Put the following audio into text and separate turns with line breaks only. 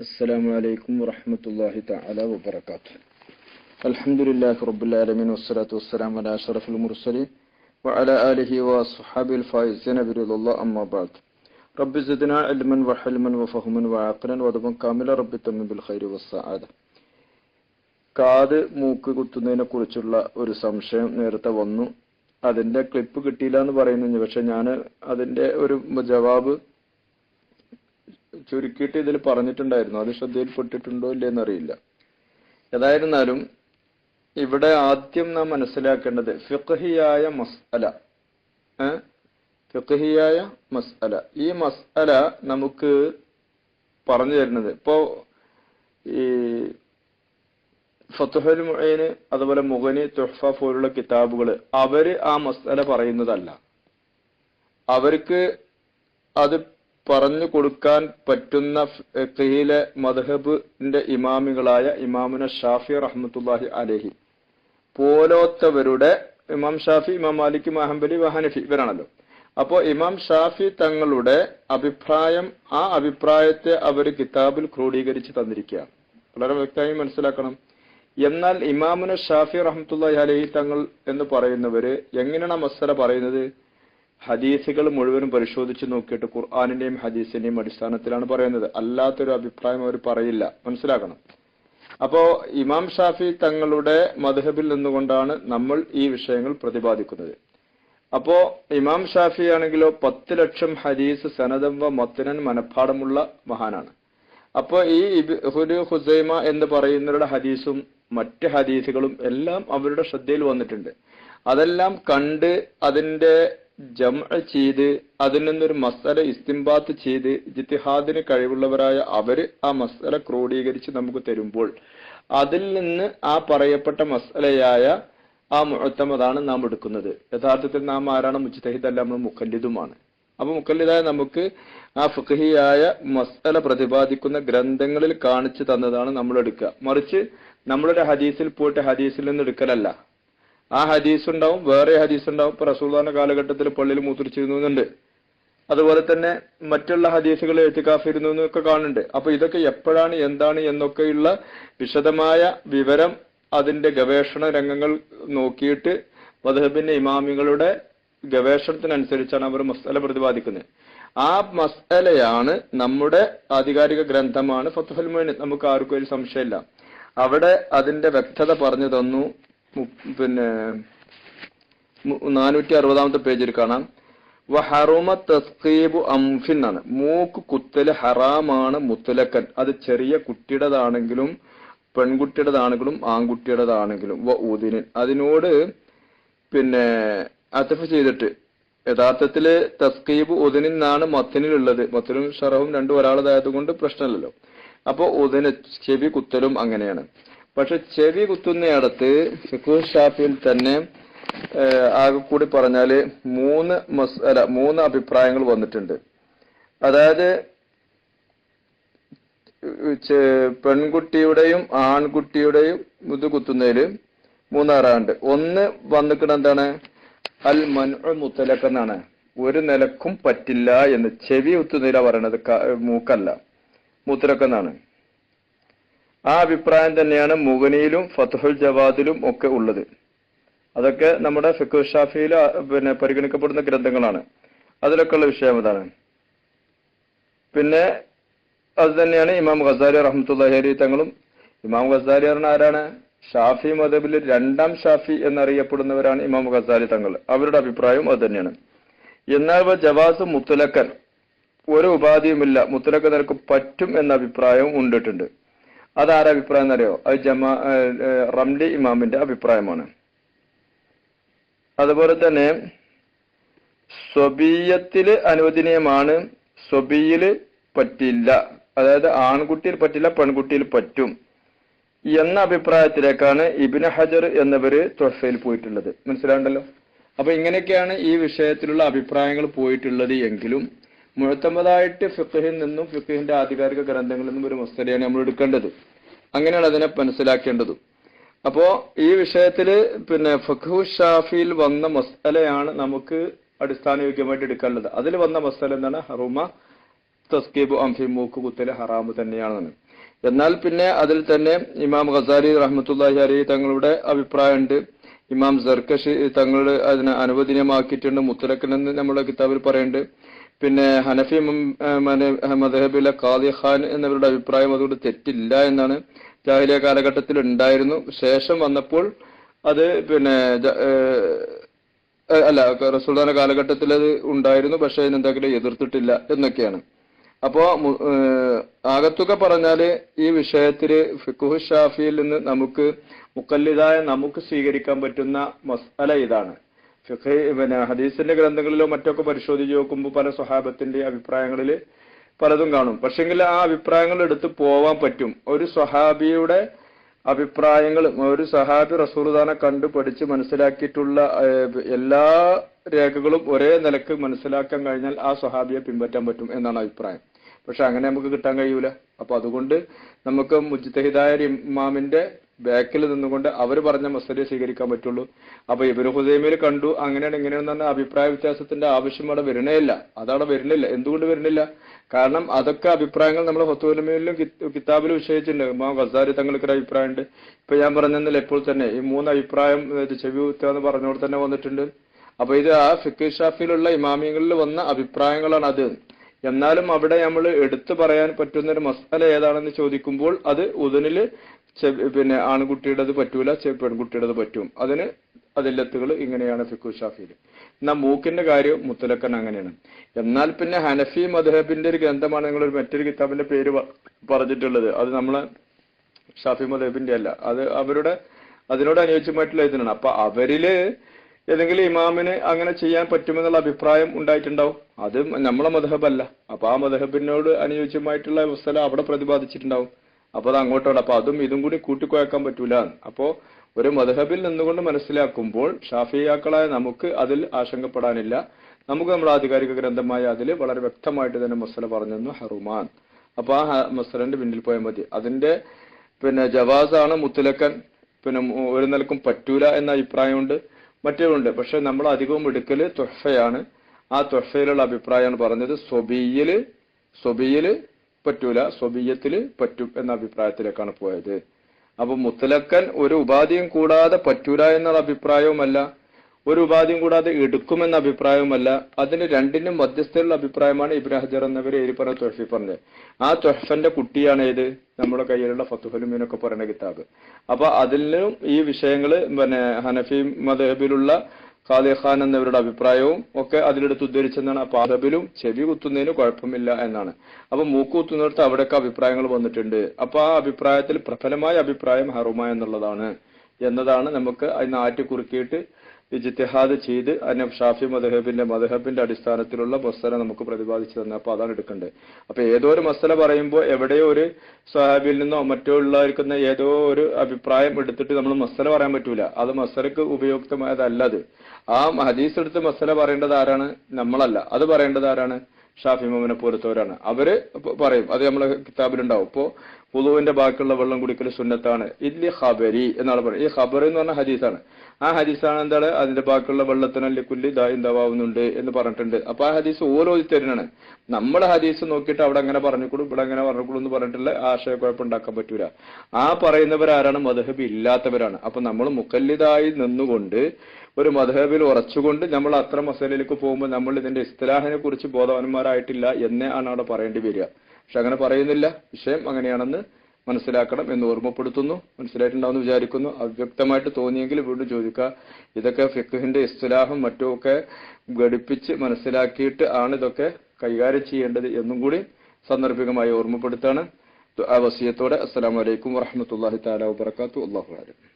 السلام عليكم ورحمة الله تعالى وبركاته الحمد لله رب العالمين والصلاة والسلام على أشرف المرسلين وعلى آله وأصحابه الفائزين برضا الله أما بعد رب زدنا علما وحلما وفهما وعقلا وضبا كاملا رب تم بالخير والسعادة കാത് മൂക്ക് കുത്തുന്നതിനെ കുറിച്ചുള്ള ഒരു സംശയം നേരത്തെ വന്നു അതിന്റെ ക്ലിപ്പ് കിട്ടിയില്ല എന്ന് പറയുന്നു പക്ഷെ ഞാൻ അതിന്റെ ഒരു ജവാബ് ചുരുക്കിയിട്ട് ഇതിൽ പറഞ്ഞിട്ടുണ്ടായിരുന്നു. അത് ശ്രദ്ധയിൽപ്പെട്ടിട്ടുണ്ടോ ഇല്ലെന്ന് അറിയില്ല. ഏതായിരുന്നാലും ഇവിടെ ആദ്യം നാം മനസ്സിലാക്കേണ്ടത് ഫിഖഹിയായ മസ്അല. ഫിഖഹിയായ മസ്അല. ഈ മസ്അല നമുക്ക് പറഞ്ഞു തരുന്നത്. ഇപ്പോ ഈ ഫത്തുഹൽ മുഈന് അതുപോലെ മുഗനി തുഹ്ഫ പോലുള്ള കിതാബുകൾ അവർ ആ മസ്അല പറയുന്നതല്ല. അവർക്ക് അത് പറഞ്ഞു കൊടുക്കാൻ പറ്റുന്ന ഫിഖിലെ മദ്ഹബിന്റെ ഇമാമികളായ ഇമാമുന ഷാഫി റഹ്മത്തുല്ലാഹി അലഹി. പോലോത്തവരുടെ ഇമാം ഷാഫി ഇമാം മാലിക് ഇമാം വഹാനഫി ഇവരാണല്ലോ. അപ്പോ ഇമാം ഷാഫി തങ്ങളുടെ അഭിപ്രായം ആ അഭിപ്രായത്തെ അവർ കിതാബിൽ ക്രോഡീകരിച്ച് തന്നിരിക്കുകയാണ്. വളരെ വ്യക്തമായി മനസ്സിലാക്കണം. എന്നാൽ ഇമാമുന ഷാഫി റഹ്മത്തുല്ലാഹി അലഹി തങ്ങൾ എന്ന് പറയുന്നവര് എങ്ങനെയാണ് മസല പറയുന്നത്? ഹദീസുകൾ മുഴുവനും പരിശോധിച്ച് നോക്കിയിട്ട് ഖുർആാനിന്റെയും ഹദീസിന്റെയും അടിസ്ഥാനത്തിലാണ് പറയുന്നത്. അല്ലാത്തൊരു അഭിപ്രായം അവർ പറയില്ല. മനസ്സിലാക്കണം. അപ്പോ ഇമാം ഷാഫി തങ്ങളുടെ മധുഹബിൽ നിന്നുകൊണ്ടാണ് നമ്മൾ ഈ വിഷയങ്ങൾ പ്രതിപാദിക്കുന്നത്. അപ്പോ ഇമാം ഷാഫി ആണെങ്കിലോ പത്ത് ലക്ഷം ഹദീസ് സനദംവ മത്തനൻ മനഃപ്പാടമുള്ള മഹാനാണ്. അപ്പോ ഈ ഇബ്ഹുൽ ഹുസൈമ എന്ന് പറയുന്നവരുടെ ഹദീസും മറ്റ് ഹദീസുകളും എല്ലാം അവരുടെ ശ്രദ്ധയിൽ വന്നിട്ടുണ്ട്. അതെല്ലാം കണ്ട് അതിന്റെ ജം ചെയ്ത് അതിൽ നിന്നൊരു മസല ഇസ്തിംബാത്ത് ചെയ്ത് ജിത്തിഹാദിന് കഴിവുള്ളവരായ അവർ ആ മസല ക്രോഡീകരിച്ച് നമുക്ക് തരുമ്പോൾ അതിൽ നിന്ന് ആ പറയപ്പെട്ട മസലയായ ആ മുഴത്തമതാണ് നാം എടുക്കുന്നത്. യഥാർത്ഥത്തിൽ നാം ആരാണ്? മുജ്തഹിദ് അല്ല നമ്മൾ മുക്കല്ലിദുമാണ് അപ്പൊ മുക്കല്ലിദായ നമുക്ക് ആ ഫുഖഹിയായ മസല പ്രതിപാദിക്കുന്ന ഗ്രന്ഥങ്ങളിൽ കാണിച്ചു തന്നതാണ് നമ്മൾ എടുക്കുക. മറിച്ച് നമ്മളൊരു ഹദീസിൽ പോയിട്ട് ഹദീസിൽ നിന്ന് എടുക്കലല്ല. ആ ഹദീസ് ഉണ്ടാവും വേറെ ഹദീസ് ഉണ്ടാവും ഇപ്പൊ റസൂള്ളാന്റെ കാലഘട്ടത്തിൽ പള്ളിയിൽ മൂത്രിച്ചിരുന്നുണ്ട് അതുപോലെ തന്നെ മറ്റുള്ള ഹദീസുകൾ എഴുത്തിക്കാഫിരുന്നു എന്നൊക്കെ കാണുന്നുണ്ട്. അപ്പൊ ഇതൊക്കെ എപ്പോഴാണ് എന്താണ് എന്നൊക്കെയുള്ള വിശദമായ വിവരം അതിന്റെ ഗവേഷണ രംഗങ്ങൾ നോക്കിയിട്ട് മധുഹബിന്റെ ഇമാമികളുടെ ഗവേഷണത്തിനനുസരിച്ചാണ് അവർ മസ്അല പ്രതിപാദിക്കുന്നത്. ആ മസ്അലയാണ് നമ്മുടെ ആധികാരിക ഗ്രന്ഥമാണ് ഫത്തുഹൽ മൊയിൻ നമുക്ക് ആർക്കും ഒരു സംശയമില്ല. അവിടെ അതിന്റെ വ്യക്തത പറഞ്ഞു തന്നു. പിന്നെ നാനൂറ്റി അറുപതാമത്തെ പേജിൽ കാണാം. വഹറുമ തസ്കീബു അംഫിൻ ആണ് മൂക്ക് കുത്തൽ ഹറാമാണ് മുത്തലക്കൻ. അത് ചെറിയ കുട്ടിയുടേതാണെങ്കിലും പെൺകുട്ടിയുടേതാണെങ്കിലും ആൺകുട്ടിയുടേതാണെങ്കിലും. വ ഊദിനിൻ അതിനോട് പിന്നെ അത്തഫ് ചെയ്തിട്ട് യഥാർത്ഥത്തിൽ തസ്കീബ് ഉദിനിൻ എന്നാണ് മത്തിനിലുള്ളത്. മത്തിനും ഷറഹും രണ്ടും ഒരാളതായത് കൊണ്ട് പ്രശ്നമില്ലല്ലോ. അപ്പൊ ഉദിന് ചെവി കുത്തലും അങ്ങനെയാണ്. പക്ഷെ ചെവി കുത്തുന്നയിടത്ത് ഫിഖു ഷാഫിയിൽ തന്നെ ആകെ കൂടി പറഞ്ഞാൽ മൂന്ന് മസ്അല മൂന്ന് അഭിപ്രായങ്ങൾ വന്നിട്ടുണ്ട്. അതായത് പെൺകുട്ടിയുടെയും ആൺകുട്ടിയുടെയും ഇത് കുത്തുന്നതിൽ മൂന്നാറാണ്ട് ഒന്ന് വന്നിക്കണ എന്താണ്? അൽ മൻഉ മുത്തലക്ക് എന്നാണ്. ഒരു നിലക്കും പറ്റില്ല എന്ന് ചെവി കുത്തുന്നതിലാ പറയണത് മൂക്കല്ല. മുത്തലക്കെന്നാണ് ആ അഭിപ്രായം തന്നെയാണ് മുഗനിയിലും ഫത്തുഹുൽ ജവാദിലും ഒക്കെ ഉള്ളത്. അതൊക്കെ നമ്മുടെ ഫിഖു ഷാഫിയിൽ പിന്നെ പരിഗണിക്കപ്പെടുന്ന ഗ്രന്ഥങ്ങളാണ്. അതിലൊക്കെ ഉള്ള വിഷയം അതാണ്. പിന്നെ അത് തന്നെയാണ് ഇമാം ഖസാരി റഹ്മത്തുല്ലാഹി അലി തങ്ങളും. ഇമാം ഖസാരി പറഞ്ഞ ആരാണ്? ഷാഫി മദബിൽ രണ്ടാം ഷാഫി എന്നറിയപ്പെടുന്നവരാണ് ഇമാം ഖസാരി തങ്ങൾ. അവരുടെ അഭിപ്രായവും അത് തന്നെയാണ്. എന്നാൽ ജവാസ് മുത്തലക്കൻ. ഒരു ഉപാധിയുമില്ല. മുത്തലക്കൻ നിനക്ക് പറ്റും എന്ന അഭിപ്രായവും ഉണ്ടിട്ടുണ്ട്. അതാര അഭിപ്രായം എന്നറിയോ? അത് ജമാ റംലി ഇമാമിന്റെ അഭിപ്രായമാണ്. അതുപോലെ തന്നെ സ്വബീയത്തിൽ അനുവദനീയമാണ് സ്വബിയിൽ പറ്റില്ല. അതായത് ആൺകുട്ടിയിൽ പറ്റില്ല പെൺകുട്ടിയിൽ പറ്റും എന്ന അഭിപ്രായത്തിലേക്കാണ് ഇബിന് ഹജർ എന്നിവര് തൊഫയിൽ പോയിട്ടുള്ളത്. മനസ്സിലാണ്ടല്ലോ അപ്പൊ ഇങ്ങനെയൊക്കെയാണ് ഈ വിഷയത്തിലുള്ള അഭിപ്രായങ്ങൾ പോയിട്ടുള്ളത് എങ്കിലും മുഴത്തമ്പതായിട്ട് ഫിഖഹിൽ നിന്നും ഫിഖഹിന്റെ ആധികാരിക ഗ്രന്ഥങ്ങളിൽ നിന്നും ഒരു മസ്തരയാണ് നമ്മൾ എടുക്കേണ്ടത്. അങ്ങനെയാണ് അതിനെ മനസ്സിലാക്കേണ്ടതും. അപ്പോ ഈ വിഷയത്തിൽ പിന്നെ ഫഖു ഷാഫിയിൽ വന്ന മസ്തലയാണ് നമുക്ക് അടിസ്ഥാന അടിസ്ഥാനയോഗ്യമായിട്ട് എടുക്കാനുള്ളത്. അതിൽ വന്ന മസ്തല എന്താണ്? ഹറുമ തസ്കീബ് അംഫി മൂക്ക് കുത്തൽ ഹറാമ് തന്നെയാണെന്ന്. എന്നാൽ പിന്നെ അതിൽ തന്നെ ഇമാം ഖസാരി റഹ്മത്തുല്ലാഹി അലി തങ്ങളുടെ അഭിപ്രായമുണ്ട്. ഇമാം സർക്കഷി തങ്ങൾ അതിനെ അനുവദനീയമാക്കിയിട്ടുണ്ട്. മുത്തലക്കൻ എന്ന് നമ്മുടെ കിതാബിൽ പറയുന്നുണ്ട്. പിന്നെ ഹനഫി മദഹബിലെ ഖാദി ഖാൻ എന്നവരുടെ അഭിപ്രായം അതുകൊണ്ട് തെറ്റില്ല എന്നാണ് ജാഹിലിയ കാലഘട്ടത്തിൽ ഉണ്ടായിരുന്നു. ശേഷം വന്നപ്പോൾ അത് പിന്നെ അല്ല റസൂൽദാന കാലഘട്ടത്തിൽ അത് ഉണ്ടായിരുന്നു പക്ഷെ അതിനെന്തെങ്കിലും എതിർത്തിട്ടില്ല എന്നൊക്കെയാണ്. അപ്പോ ആകത്തുക പറഞ്ഞാൽ ഈ വിഷയത്തിൽ ഫിക്കുഹു ഷാഫിയിൽ നിന്ന് നമുക്ക് മുക്കല്ലിതായ നമുക്ക് സ്വീകരിക്കാൻ പറ്റുന്ന മസ്അല ഇതാണ്. ഫിഖ് പിന്നെ ഹദീസിന്റെ ഗ്രന്ഥങ്ങളിലോ മറ്റൊക്കെ പരിശോധിച്ച് നോക്കുമ്പോൾ പല സ്വഹാബത്തിന്റെ അഭിപ്രായങ്ങളിൽ പലതും കാണും. പക്ഷെങ്കിൽ ആ അഭിപ്രായങ്ങൾ എടുത്ത് പോവാൻ പറ്റും. ഒരു സ്വഹാബിയുടെ അഭിപ്രായങ്ങൾ ഒരു സഹാബി റസൂർദാനെ കണ്ടു പഠിച്ച് മനസ്സിലാക്കിയിട്ടുള്ള എല്ലാ രേഖകളും ഒരേ നിലയ്ക്ക് മനസ്സിലാക്കാൻ കഴിഞ്ഞാൽ ആ സ്വഹാബിയെ പിൻപറ്റാൻ പറ്റും എന്നാണ് അഭിപ്രായം. പക്ഷെ അങ്ങനെ നമുക്ക് കിട്ടാൻ കഴിയൂല. അപ്പൊ അതുകൊണ്ട് നമുക്ക് മുജ്തഹിദായ ഇമാമിന്റെ ബാക്കിൽ നിന്നുകൊണ്ട് അവർ പറഞ്ഞ മസലയെ സ്വീകരിക്കാൻ പറ്റുള്ളൂ. അപ്പൊ ഇബിന് ഹുദൈമയിൽ കണ്ടു അങ്ങനെയാണ് ഇങ്ങനെയാണെന്ന് പറഞ്ഞ അഭിപ്രായ വ്യത്യാസത്തിന്റെ ആവശ്യം അവിടെ വരണേയില്ല അതവിടെ വരുന്നില്ല. എന്തുകൊണ്ട് വരുന്നില്ല? കാരണം അതൊക്കെ അഭിപ്രായങ്ങൾ നമ്മൾ ഹൊത്തുലമയിലും കിതാബിലും വിഷയിച്ചിട്ടുണ്ട് ഇമാം ഗസാരി തങ്ങൾക്ക് ഒരു അഭിപ്രായമുണ്ട്. ഇപ്പൊ ഞാൻ പറഞ്ഞതിൽ എപ്പോൾ തന്നെ ഈ മൂന്ന് അഭിപ്രായം ചെവി കുത്തുക എന്ന് പറഞ്ഞോട് തന്നെ വന്നിട്ടുണ്ട്. അപ്പൊ ഇത് ആ ഫിഖ് ഷാഫിയിലുള്ള ഇമാമിയങ്ങളിൽ വന്ന അഭിപ്രായങ്ങളാണ് അത്. എന്നാലും അവിടെ നമ്മൾ എടുത്തു പറയാൻ പറ്റുന്ന ഒരു മസാല ഏതാണെന്ന് ചോദിക്കുമ്പോൾ അത് ഉദനിൽ പിന്നെ ആൺകുട്ടിയുടേത് പറ്റൂല പെൺകുട്ടിയുടേത് പറ്റും. അതിന് അതില്ലത്തുകൾ ഇങ്ങനെയാണ് ഫിഖു ഷാഫിയിൽ. എന്നാൽ മൂക്കിന്റെ കാര്യം മുത്തലക്കൻ അങ്ങനെയാണ്. എന്നാൽ പിന്നെ ഹനഫി മദ്ഹബിന്റെ ഒരു ഗ്രന്ഥമാണ് നിങ്ങൾ ഒരു മറ്റൊരു കിതാബിന്റെ പേര് പറഞ്ഞിട്ടുള്ളത്. അത് നമ്മളെ ഷാഫി മദ്ഹബിന്റെ അല്ല. അത് അവരുടെ അതിനോട് അനുയോജ്യമായിട്ടുള്ള ഇതിനാണ്. അപ്പൊ അവരിൽ ഏതെങ്കിലും ഇമാമിന് അങ്ങനെ ചെയ്യാൻ പറ്റുമെന്നുള്ള അഭിപ്രായം ഉണ്ടായിട്ടുണ്ടാവും. അത് നമ്മളെ മദഹബല്ല. അപ്പൊ ആ മദഹബിനോട് അനുയോജ്യമായിട്ടുള്ള അവസ്ഥ അവിടെ പ്രതിപാദിച്ചിട്ടുണ്ടാവും. അപ്പൊ അത് അങ്ങോട്ടാണ്. അപ്പൊ അതും ഇതും കൂടി കൂട്ടിക്കുഴക്കാൻ പറ്റൂല. അപ്പോ ഒരു മധഹബിൽ നിന്നുകൊണ്ട് മനസ്സിലാക്കുമ്പോൾ ഷാഫിയാക്കളായ നമുക്ക് അതിൽ ആശങ്കപ്പെടാനില്ല. നമുക്ക് നമ്മുടെ ആധികാരിക ഗ്രന്ഥമായ അതിൽ വളരെ വ്യക്തമായിട്ട് തന്നെ മസല പറഞ്ഞു ഹറുമാൻ. അപ്പൊ ആ മസലന്റെ പിന്നിൽ പോയാൽ മതി. അതിന്റെ പിന്നെ ജവാസാണ് മുത്തലക്കൻ. പിന്നെ ഒരു നിലക്കും പറ്റൂല എന്ന അഭിപ്രായമുണ്ട്. മറ്റേതുണ്ട്. പക്ഷെ നമ്മൾ അധികവും എടുക്കൽ തൊഹഫയാണ്. ആ തൊഹഫയിലുള്ള അഭിപ്രായമാണ് പറഞ്ഞത്. സൊബിയിൽ സ്വബിയിൽ പറ്റൂല സ്വബീയത്തിൽ പറ്റും എന്ന അഭിപ്രായത്തിലേക്കാണ് പോയത്. അപ്പൊ മുത്തലക്കൻ ഒരു ഉപാധിയും കൂടാതെ പറ്റൂല എന്നുള്ള അഭിപ്രായവുമല്ല ഒരു ഉപാധിയും കൂടാതെ എടുക്കുമെന്ന അഭിപ്രായവുമല്ല അതിന് രണ്ടിനും മധ്യസ്ഥയുള്ള അഭിപ്രായമാണ് ഇബ്രാഹിം ഹജർ എന്നവർ പറഞ്ഞ തൊഹഫി പറഞ്ഞത്. ആ തൊഹഫന്റെ കുട്ടിയാണ് ഏത്? നമ്മുടെ കയ്യിലുള്ള ഫത്തുഹലുമീനൊക്കെ പറയുന്ന കിതാബ്. അപ്പൊ അതിലും ഈ വിഷയങ്ങൾ പിന്നെ ഹനഫി മദഹബിലുള്ള ഖാദി ഖാൻ എന്നവരുടെ അഭിപ്രായവും ഒക്കെ അതിലെടുത്ത് ഉദ്ധരിച്ചെന്നാണ്. അപ്പൊ അറബിലും ചെവി കുത്തുന്നതിന് കുഴപ്പമില്ല എന്നാണ്. അപ്പൊ മൂക്ക് കുത്തുന്നിടത്ത് അവിടെയൊക്കെ അഭിപ്രായങ്ങൾ വന്നിട്ടുണ്ട്. അപ്പൊ ആ അഭിപ്രായത്തിൽ പ്രബലമായ അഭിപ്രായം ഹറുമ എന്നുള്ളതാണ്. എന്നതാണ് നമുക്ക് അതിന് ആറ്റി കുറുക്കിയിട്ട് ഇജ്തിഹാദ് ചെയ്ത് അതിനെ ഷാഫി മദഹബിന്റെ മദഹബിന്റെ അടിസ്ഥാനത്തിലുള്ള മസല നമുക്ക് പ്രതിപാദിച്ചു തന്നെ അപ്പൊ അതാണ് എടുക്കേണ്ടത്. അപ്പൊ ഏതോ ഒരു മസല പറയുമ്പോൾ എവിടെയോ ഒരു സഹാബിയിൽ നിന്നോ മറ്റോ ഉള്ളായിരിക്കുന്ന ഏതോ ഒരു അഭിപ്രായം എടുത്തിട്ട് നമ്മൾ മസല പറയാൻ പറ്റൂല. അത് മസലക്ക് ഉപയുക്തമായതല്ല അത്. ആ ഹദീസ് എടുത്ത് മസല പറയേണ്ടത് ആരാണ്? നമ്മളല്ല. അത് പറയേണ്ടത് ആരാണ്? ഷാഫി മോമിനെ പോലത്തവരാണ്. അവർ പറയും. അത് നമ്മളെ കിതാബിലുണ്ടാവും. ഇപ്പോ പുതുവിന്റെ ബാക്കിയുള്ള വെള്ളം കുടിക്കൽ സുന്നത്താണ്. ഇല്ലി ഖബരി എന്നാണ് പറയുന്നത്. ഈ ഖബർ എന്ന് പറഞ്ഞ ഹദീസാണ്. ആ ഹദീസാണ് എന്താണ്? അതിന്റെ ബാക്കിയുള്ള വെള്ളത്തിന് കുല്ലി ദായും ദവാവുന്നുണ്ട് എന്ന് പറഞ്ഞിട്ടുണ്ട്. അപ്പൊ ആ ഹദീസ് ഓരോ തരുന്നതാണ്. നമ്മളെ ഹദീസ് നോക്കിയിട്ട് അവിടെ അങ്ങനെ പറഞ്ഞുകൂടും ഇവിടെ അങ്ങനെ പറഞ്ഞുകൂടും എന്ന് പറഞ്ഞിട്ടുള്ള ആശയക്കുഴപ്പം ഉണ്ടാക്കാൻ പറ്റൂല. ആ പറയുന്നവരാരാണ്? മധഹബ് ഇല്ലാത്തവരാണ്. അപ്പൊ നമ്മൾ മുക്കല്ലിതായി നിന്നുകൊണ്ട് ഒരു മധഹബിൽ ഉറച്ചുകൊണ്ട് നമ്മൾ അത്ര മസലയിലേക്ക് പോകുമ്പോൾ നമ്മൾ ഇതിന്റെ ഇസ്തലാഹിനെ കുറിച്ച് ബോധവാന്മാരായിട്ടില്ല എന്നേ ആണ് അവിടെ പറയേണ്ടി വരിക. പക്ഷെ അങ്ങനെ പറയുന്നില്ല. വിഷയം അങ്ങനെയാണെന്ന് മനസ്സിലാക്കണം എന്ന് ഓർമ്മപ്പെടുത്തുന്നു. മനസ്സിലായിട്ടുണ്ടാവുമെന്ന് വിചാരിക്കുന്നു. അവ്യക്തമായിട്ട് തോന്നിയെങ്കിൽ വീണ്ടും ചോദിക്കുക. ഇതൊക്കെ ഫിഖുഹിന്റെ ഇസ്തലാഹും മറ്റുമൊക്കെ ഘടിപ്പിച്ച് മനസ്സിലാക്കിയിട്ട് ആണ് ഇതൊക്കെ കൈകാര്യം ചെയ്യേണ്ടത് എന്നും കൂടി സന്ദർഭികമായി ഓർമ്മപ്പെടുത്താണ്. ആ വസിയത്തോടെ അസ്സലാമു അലൈക്കും വറഹമത്തല്ലാഹി താല വാത്തു അള്ളാഹു ആലം